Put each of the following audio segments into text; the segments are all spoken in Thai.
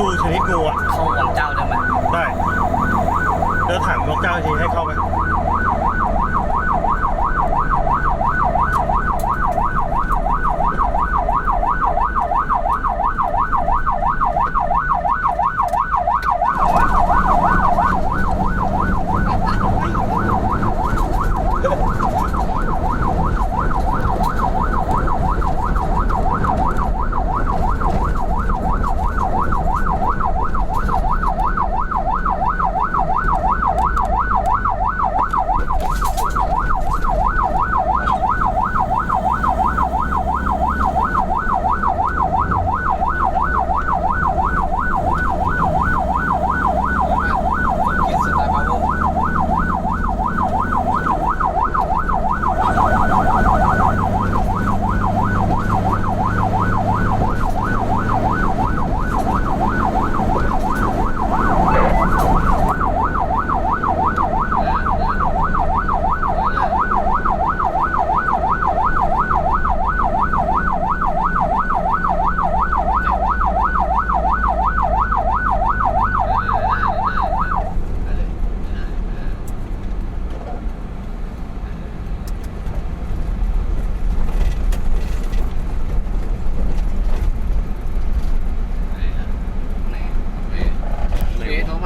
ดูชนิดกูอะ เขาหวังเจ้าได้ไหมได้ เดี๋ยวถามนกเจ้าทีให้เข้าไป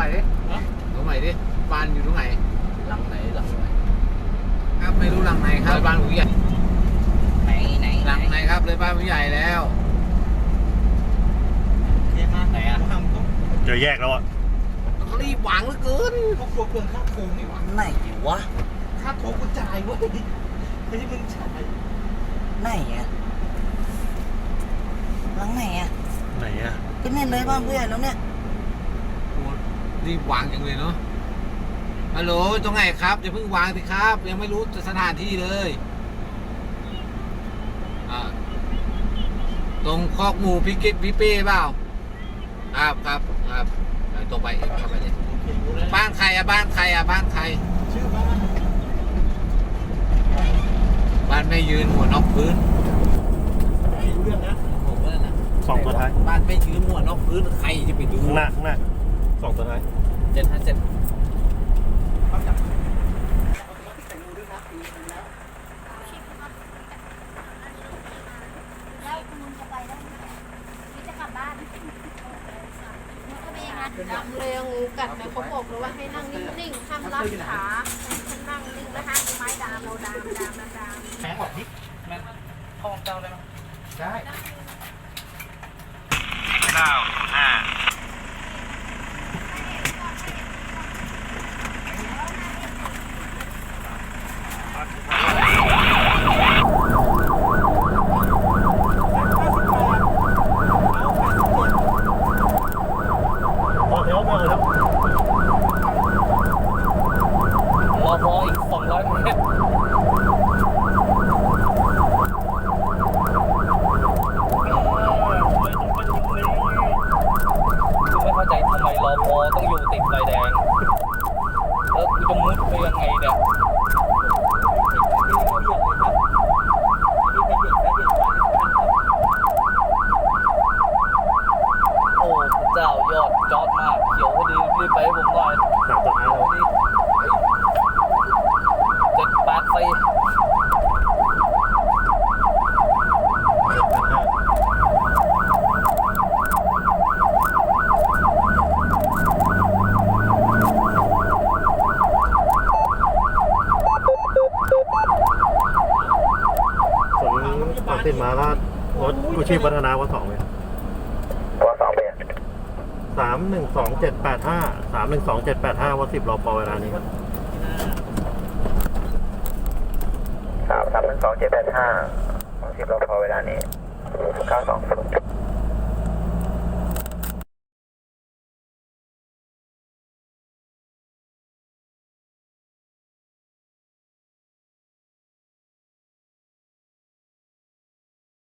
ม่ดิโทรใหม่ดิบ้านอยู่ตรงไหนหลังไหนหลังไหนครับไม่รู้หลังไหนครับบ้านผู้ใหญ่ไหนไหนหลังไหนครับเลยบ้านผู้ใหญ่แล้วไหนอะเจอแยกแล้วอะรีบหวังเหลือเกินครอบครัวเกินค่าโครงนี่หว่าไหนวะค่าโครงกูจ่ายเว้ยไม่ใช่มึงจ่ายไหนอะหลังไหนอะไหนอะก็เนี่ยเลยบ้านผู้ใหญ่แล้วเนี่ยโอ้ รีบวางจังเลยเนาะฮัลโหลตรงไหนครับอย่าเพิ่งวางสิครับ ยังไม่รู้สถานที่เลยอ่าตรงคอกหมูพี่กิ๊บพี่เป้เปล่าครับครับครับอ่าตรงไปเข้าไปเลยโอเครู้แล้วบ้านใครอะบ้านใครอะบ้านใครชื่อบ้านบ้านไม่ยืนหัวนอกพื้นไม่รู้เรื่องนะผมว่าน่ะสองตัวท้ายบ้านไม่ยืนหัวนอกพื้นใครจะไปดูข้างหน้าข้างหน้า สองตัวท้ายเจ็ดห้าเจ็ดเขาจับแล้วคุณลุงจะไปได้ไหมนี่จะกลับบ้านมันก็ไม่อย่างนั้นดำเลยงูกัดนะเขาบอกเลยว่าให้นั่งนิ่งๆห้ามรับขาให้นั่งนิ่งแล้วห้ามไม้ดามเราดามดามดามดามแหมหมดนิดห้องเจ้าได้ไหมได้เก้าห้า พอเดี๋ยวไม่เอาแล้ว รอพอ อีกสองร้อยไม่เข้าใจทำไมรอพอต้องอยู่ติดไฟแดง แล้วกูจะมุดไปยังไงเนี่ย โอ้พระเจ้ายอดจอดมากเขียวพอดีรีบไปให้ผมหน่อย สามตัวท้ายแล้ว เจ็ดแปดสี่ ส่วนตอนติดมาก็รถ กู้ชีพวัฒนาวัสองเลยตัวสองเป็นสามหนึ่งสองเจ็ดแปดห้าสามหนึ่งสองเจ็ดแปดห้าวัดสิบรอปอเวลานี้ครับสามสามหนึ่งสองเจ็ดแปดห้าสิบเราพอเวลานี้เก้าสอง